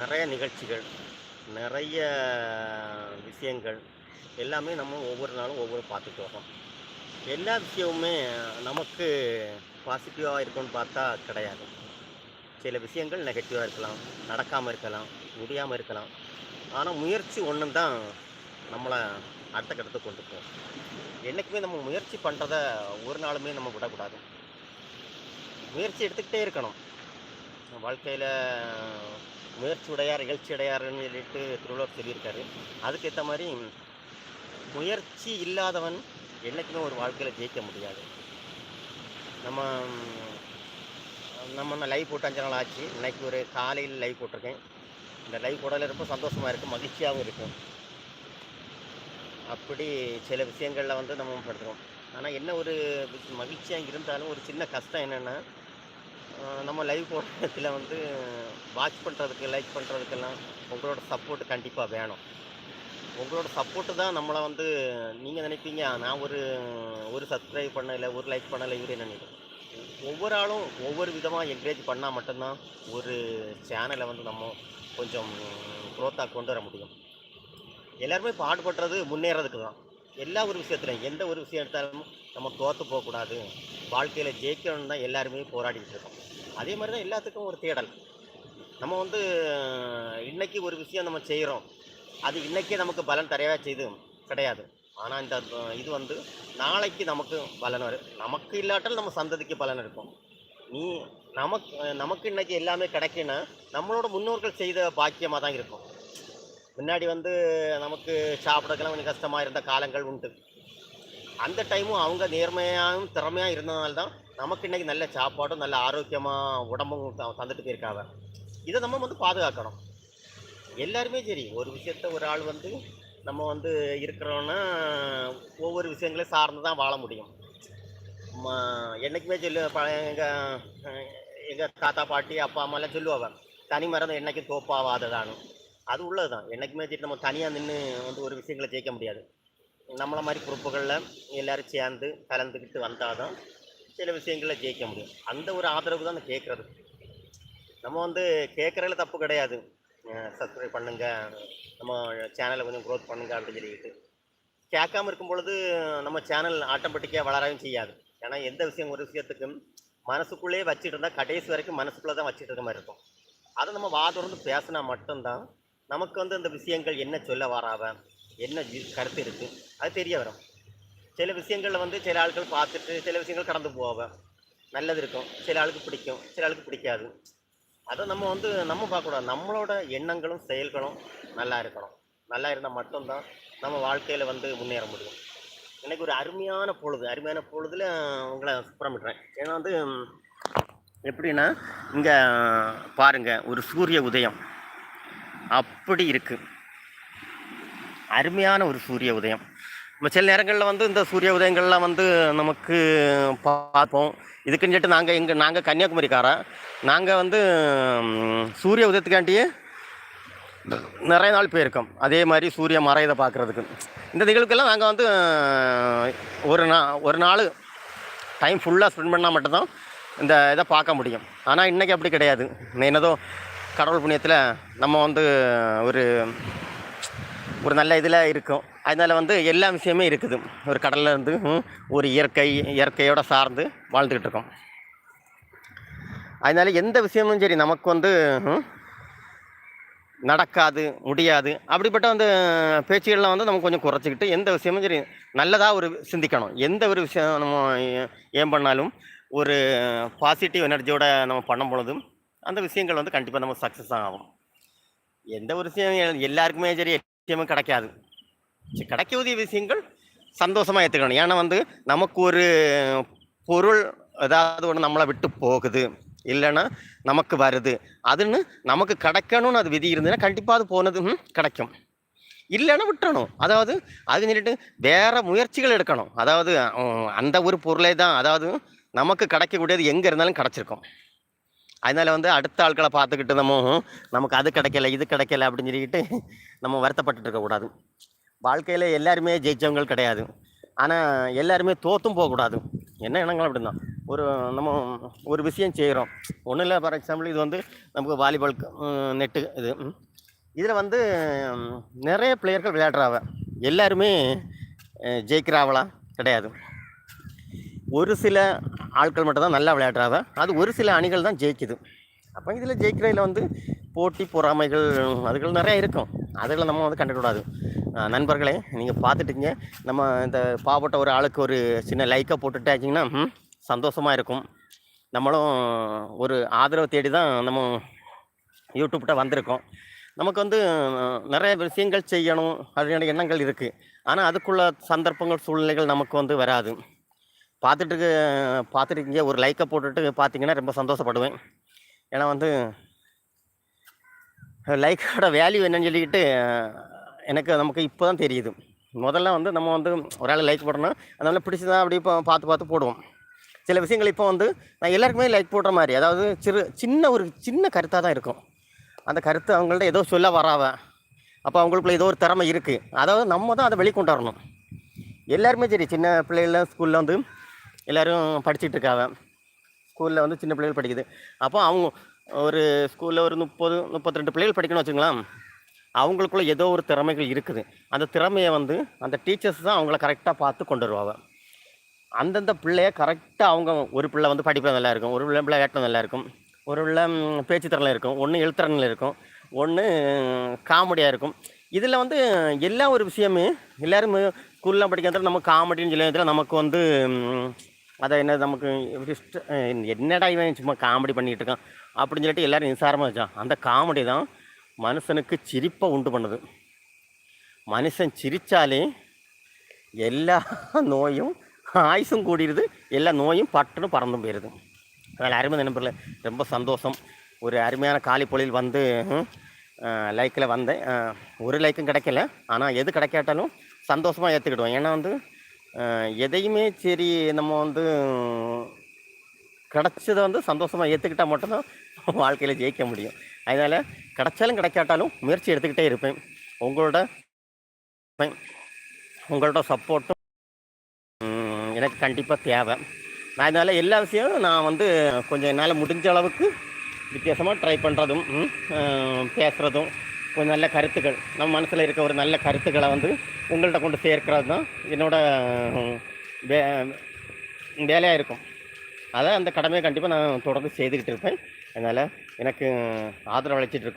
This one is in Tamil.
நிறைய நிகழ்ச்சிகள் நிறைய விஷயங்கள் எல்லாமே நம்ம ஒவ்வொரு நாளும் ஒவ்வொரு பார்த்துட்டு வரோம் எல்லா விஷயமுமே நமக்கு பாசிட்டிவாக இருக்கும்னு பார்த்தா கிடையாது. சில விஷயங்கள் நெகட்டிவாக இருக்கலாம் நடக்காமல் இருக்கலாம் முடியாமல் இருக்கலாம். ஆனால் முயற்சி ஒன்று தான் நம்மளை அடுத்த கட்டத்துக்கு கொண்டு போகும். என்றைக்குமே நம்ம முயற்சி பண்ணுறத ஒரு நாளுமே நம்ம விடக்கூடாது. முயற்சி எடுத்துக்கிட்டே இருக்கணும். வாழ்க்கையில் முயற்சி உடையார் இகழ்ச்சி உடையார்னு சொல்லிட்டு திருவள்ளுவர் சொல்லியிருக்காரு. அதுக்கேற்ற மாதிரி முயற்சி இல்லாதவன் என்றைக்குமே ஒரு வாழ்க்கையில் ஜெயிக்க முடியாது. நம்ம நம்ம லைவ் போட்டு அஞ்சு நாள் ஆச்சு. இன்றைக்கி ஒரு காலையில் லைவ் போட்டிருக்கேன். இந்த லைவ் போடல ரொம்ப சந்தோஷமாக இருக்குது மகிழ்ச்சியாகவும் இருக்கும் அப்படி சில விஷயங்களில் வந்து நம்ம படுத்துகிறோம் ஆனால் என்ன ஒரு மகிழ்ச்சியாக இருந்தாலும் ஒரு சின்ன கஷ்டம் என்னென்னா நம்ம லைவ் போடுறதுல வந்து வாட்ச் பண்ணுறதுக்கு லைக் பண்ணுறதுக்கெல்லாம் உங்களோட சப்போர்ட் கண்டிப்பாக வேணும். உங்களோட சப்போர்ட்டு தான் நம்மளை வந்து நீங்கள் நினைப்பீங்க நான் ஒரு ஒரு சப்ஸ்கிரைப் பண்ணலை ஒரு லைக் பண்ணலை இவரே என்ன நினைக்கிறேன் ஒவ்வொரு ஆளும் ஒவ்வொரு விதமாக என்கரேஜ் பண்ணால் மட்டும்தான் ஒரு சேனலை வந்து நம்ம கொஞ்சம் க்ரோத்தாக கொண்டு வர முடியும். எல்லாருமே பாடுபடுறது முன்னேறதுக்கு தான் எல்லா ஒரு விஷயத்துலையும் எந்த ஒரு விஷயம் எடுத்தாலும் நம்ம தோற்று போகக்கூடாது. வாழ்க்கையில் ஜெயிக்கணும்னு தான் எல்லாருமே போராடிக்கிட்டு இருக்கோம். அதே மாதிரி தான் எல்லாத்துக்கும் ஒரு தேடல். நம்ம வந்து இன்றைக்கி ஒரு விஷயம் நம்ம செய்கிறோம் அது இன்றைக்கே நமக்கு பலன் தரையாக செய்து கிடையாது. ஆனால் இந்த இது வந்து நாளைக்கு நமக்கு பலன் வரும். நமக்கு இல்லாட்டால் நம்ம சந்ததிக்கு பலன் இருக்கும். நீ நமக்கு நமக்கு இன்றைக்கி எல்லாமே கிடைக்குன்னா நம்மளோட முன்னோர்கள் செய்த பாக்கியமாக தான் இருக்கும். முன்னாடி வந்து நமக்கு சாப்பிடக்கெல்லாம் கொஞ்சம் கஷ்டமாக இருந்த காலங்கள் உண்டு. அந்த டைமும் அவங்க நேர்மையாகவும் திறமையாக இருந்ததுனால தான் நமக்கு இன்றைக்கி நல்ல சாப்பாடும் நல்ல ஆரோக்கியமாக உடம்பும் தந்துட்டு போயிருக்காங்க. இதை நம்ம வந்து பாதுகாக்கணும். எல்லாருமே சரி ஒரு விஷயத்த ஒரு ஆள் வந்து நம்ம வந்து இருக்கிறோன்னா ஒவ்வொரு விஷயங்களையும் சார்ந்து தான் வாழ முடியும். ம- என்னைக்குமே சொல்லு எங்கள் எங்கள் தாத்தா பாட்டி அப்பா அம்மாலாம் சொல்லுவாங்க தனி மரம் என்றைக்கும் தோப்பாவாததானு அது உள்ளது தான் என்றைக்குமே சரி நம்ம தனியாக நின்று வந்து ஒரு விஷயங்களை ஜெயிக்க முடியாது. நம்மளை மாதிரி குரூப்புகளில் எல்லோரும் சேர்ந்து கலந்துக்கிட்டு வந்தால் தான் சில விஷயங்களில் ஜெயிக்க முடியும். அந்த ஒரு ஆதரவு தான் கேட்குறது நம்ம வந்து கேட்குறதுல தப்பு கிடையாது. சப்ஸ்கிரைப் பண்ணுங்க. நம்ம சேனலை கொஞ்சம் க்ரோத் பண்ணுங்க அப்படின்னு சொல்லிக்கிட்டு. கேட்காம இருக்கும் பொழுது நம்ம சேனல் ஆட்டோமேட்டிக்காக வளரவும் செய்யாது. ஏன்னா எந்த விஷயம் ஒரு விஷயத்துக்கும் மனசுக்குள்ளேயே வச்சுட்டு இருந்தால் கடைசி வரைக்கும் மனசுக்குள்ளே தான் வச்சுட்டு இருக்க மாதிரி இருக்கும். அதை நம்ம வாதொடர்ந்து பேசினா மட்டும்தான் நமக்கு வந்து இந்த விஷயங்கள் என்ன சொல்ல வராவ என்ன ஜி- கருத்து இருக்குது அது தெரிய வரும். சில விஷயங்களில் வந்து சில ஆட்கள் பார்த்துட்டு சில விஷயங்கள் கடந்து போவேன் நல்லது இருக்கும். சில ஆளுக்கு பிடிக்கும். சில ஆளுக்கு பிடிக்காது. அதை நம்ம வந்து நம்ம பார்க்கக்கூடாது. நம்மளோட எண்ணங்களும் செயல்களும் நல்லா இருக்கணும். நல்லா இருந்தால் மட்டும்தான் நம்ம வாழ்க்கையில் வந்து முன்னேற முடியும். எனக்கு ஒரு அருமையான பொழுது அருமையான பொழுதில் உங்களை சுப்பிரமிடுறேன் ஏன்னா வந்து எப்படின்னா இங்கே பாருங்கள் ஒரு சூரிய உதயம் அப்படி இருக்குது அருமையான ஒரு சூரிய உதயம். நம்ம சில நேரங்களில் வந்து இந்த சூரிய உதயங்கள்லாம் வந்து நமக்கு பார்ப்போம். இதுக்குன்னு சொல்லிட்டு நாங்கள் எங்கள் நாங்கள் கன்னியாகுமரிக்காரன். நாங்கள் வந்து சூரிய உதயத்துக்காண்டியே நிறைய நாள் போயிருக்கோம். அதே மாதிரி சூரிய மறையதை பார்க்குறதுக்கு. இந்த நிகழ்வுக்கெல்லாம் நாங்கள் வந்து ஒரு நா ஒரு நாள் டைம் ஃபுல்லாக ஸ்பெண்ட் பண்ணால் மட்டும்தான் இந்த இதை பார்க்க முடியும். ஆனால் இன்றைக்கி அப்படி கிடையாது. என்னதோ கடவுள் புண்ணியத்தில் நம்ம வந்து ஒரு ஒரு நல்ல இதில் இருக்கும். அதனால் வந்து எல்லா விஷயமே இருக்குது. ஒரு கடல்ல இருந்து ஒரு இயற்கை இயற்கையோடு சார்ந்து வாழ்ந்துக்கிட்டு இருக்கோம். அதனால் எந்த விஷயமும் சரி நமக்கு வந்து நடக்காது முடியாது. அப்படிப்பட்ட வந்து பேச்சுகள்லாம் வந்து நம்ம கொஞ்சம் குறைச்சிக்கிட்டு எந்த விஷயமும் சரி நல்லதாக ஒரு சிந்திக்கணும். எந்த ஒரு விஷயம் நம்ம ஏ- ஏன் பண்ணாலும் ஒரு பாசிட்டிவ் எனர்ஜியோட நம்ம பண்ணும் பொழுதும் அந்த விஷயங்கள் வந்து கண்டிப்பாக நம்ம சக்ஸஸ் ஆகும். எந்த ஒரு விஷயம் எல்லாருக்குமே சரி விஷயமும் கிடைக்காது. சரி, கிடைக்கக்கூடிய விஷயங்கள் சந்தோஷமாக ஏற்றுக்கணும் ஏன்னா வந்து நமக்கு ஒரு பொருள் ஏதாவது ஒன்று நம்மளை விட்டு போகுது. இல்லைன்னா நமக்கு வருது. அதுன்னு நமக்கு கிடைக்கணும்னு அது விதி இருந்ததுன்னா கண்டிப்பாக அது போனது கிடைக்கும். இல்லைன்னா விட்டுறணும். அதாவது அது சொல்லிட்டு வேற முயற்சிகள் எடுக்கணும். அதாவது அந்த ஒரு பொருளே தான். அதாவது நமக்கு கிடைக்கக்கூடியது எங்கே இருந்தாலும் கிடச்சிருக்கும். அதனால் வந்து அடுத்த ஆட்களை பார்த்துக்கிட்டு நம்ம நமக்கு அது கிடைக்கல இது கிடைக்கல அப்படின்னு சொல்லிக்கிட்டு நம்ம வருத்தப்பட்டுட்டு இருக்கக்கூடாது வாழ்க்கையில் எல்லாருமே ஜெயிச்சவங்க கிடையாது. ஆனால் எல்லாருமே தோற்றும் போகக்கூடாது என்ன இனங்கள் அப்படின்னா ஒரு நம்ம ஒரு விஷயம் செய்கிறோம் ஒன்றும் இல்லை ஃபார் எக்ஸாம்பிள் இது வந்து நமக்கு வாலிபால் நெட்டு இது இதில் வந்து நிறைய பிளேயர்கள் விளையாடுறாவ எல்லாருமே ஜெயிக்கிறாவளா கிடையாது. ஒரு சில ஆட்கள் மட்டும் தான் நல்லா விளையாடுறாங்க. அது ஒரு சில அணிகள் தான் ஜெயிக்குது. அப்போ இதில் ஜெயிக்கிறதில் வந்து போட்டி பொறாமைகள் அதுகள் நிறைய இருக்கும். அதுகளை நம்ம வந்து கண்டுக்கூடாது நண்பர்களே நீங்கள் பார்த்துட்டீங்க. நம்ம இந்த பாவப்பட்ட ஒரு ஆளுக்கு ஒரு சின்ன லைக்கை போட்டுட்டாச்சிங்கன்னா சந்தோஷமாக இருக்கும். நம்மளும் ஒரு ஆதரவு தேடி தான் நம்ம யூடியூப்கிட்ட வந்திருக்கோம். நமக்கு வந்து நிறைய விஷயங்கள் செய்யணும் அப்படின்ற எண்ணங்கள் இருக்குது ஆனால் அதுக்குள்ள சந்தர்ப்பங்கள் சூழ்நிலைகள் நமக்கு வந்து வராது. பார்த்துட்டு பார்த்துட்டு பார்த்துருக்கீங்க ஒரு லைக்கை போட்டுட்டு பார்த்தீங்கன்னா ரொம்ப சந்தோஷப்படுவேன். ஏன்னா வந்து லைக்கோட வேல்யூ என்னன்னு சொல்லிக்கிட்டு எனக்கு நமக்கு இப்போ தான் தெரியுது. முதல்ல வந்து நம்ம வந்து ஒரு ஆள் லைக் போடணும் அதனால் பிடிச்சதான் அப்படி இப்போ பார்த்து பார்த்து போடுவோம். சில விஷயங்கள் இப்போ வந்து நான் எல்லாருக்குமே லைக் போடுற மாதிரி அதாவது சிறு சின்ன ஒரு சின்ன கருத்தாக தான் இருக்கும். அந்த கருத்து அவங்கள்ட்ட ஏதோ சொல்ல வராவ. அப்போ அவங்களுக்குள்ள ஏதோ ஒரு திறமை இருக்குது அதாவது நம்ம தான் அதை வெளிக்கொண்டு வரணும். எல்லாருமே சரி சின்ன பிள்ளைகள்லாம் ஸ்கூலில் வந்து எல்லோரும் படிச்சுட்டு இருக்காவ ஸ்கூலில் வந்து சின்ன பிள்ளைகள் படிக்குது. அப்போ அவங்க ஒரு ஸ்கூலில் ஒரு முப்பது முப்பத்தி ரெண்டு பிள்ளைகள் படிக்கணும்னு வச்சுங்களேன் அவங்களுக்குள்ள ஏதோ ஒரு திறமைகள் இருக்குது. அந்த திறமையை வந்து அந்த டீச்சர்ஸ் தான் அவங்கள கரெக்டாக பார்த்து கொண்டு வருவாங்க அந்தந்த பிள்ளைய கரெக்டாக அவங்க ஒரு பிள்ளை வந்து படிப்பில் நல்லா இருக்கும். ஒரு பிள்ளை பிள்ளை நல்லா இருக்கும். ஒரு பிள்ளை பேச்சுத்திறனில் இருக்கும். ஒன்று எழுத்திறனில் இருக்கும். ஒன்று காமெடியாக இருக்கும். இதில் வந்து எல்லா ஒரு விஷயமே எல்லோரும் ஸ்கூல்லாம் படிக்கிறதுல நம்ம காமெடின்னு சொல்லி நமக்கு வந்து அதை என்ன நமக்கு என்னடா இவன் சும்மா காமெடி பண்ணிகிட்டு இருக்கான் அப்படின்னு சொல்லிட்டு எல்லோரும் நிசாரமாக வச்சான். அந்த காமெடி தான் மனுஷனுக்கு சிரிப்பை உண்டு பண்ணுது. மனுஷன் சிரித்தாலே எல்லா நோயும் ஆயுசும் கூடிடுது எல்லா நோயும் பட்டுன்னு பறந்தும் போயிடுது அதனால் அருமை நண்பர்களே ரொம்ப சந்தோஷம். ஒரு அருமையான காலி பொழில் வந்து லைக்கில் வந்தேன். ஒரு லைக்கும் கிடைக்கல. ஆனால் எது கிடைக்காட்டாலும் சந்தோஷமாக ஏற்றுக்கிடுவோம் ஏன்னா வந்து எதையுமே சரி நம்ம வந்து கிடச்சதை வந்து சந்தோஷமாக ஏற்றுக்கிட்டால் மட்டும்தான் வாழ்க்கையில் ஜெயிக்க முடியும். அதனால் கிடைச்சாலும் கிடைக்காட்டாலும் முயற்சி எடுத்துக்கிட்டே இருப்பேன். உங்களோட உங்களோட சப்போர்ட்டும் எனக்கு கண்டிப்பாக தேவை. நான் அதனால் எல்லா விஷயமும் நான் வந்து கொஞ்சம் என்னால் முடிஞ்ச அளவுக்கு வித்தியாசமாக ட்ரை பண்ணுறதும் பேசுகிறதும் கொஞ்சம் நல்ல கருத்துக்கள். நம்ம மனசில் இருக்க ஒரு நல்ல கருத்துக்களை வந்து உங்கள்கிட்ட கொண்டு சேர்க்கிறது தான் என்னோடய வே வேலையாக இருக்கும். அதை அந்த கடமையை கண்டிப்பாக நான் தொடர்ந்து செய்துக்கிட்டு இருப்பேன். அதனால் எனக்கு ஆதரவு அளிச்சிட்டு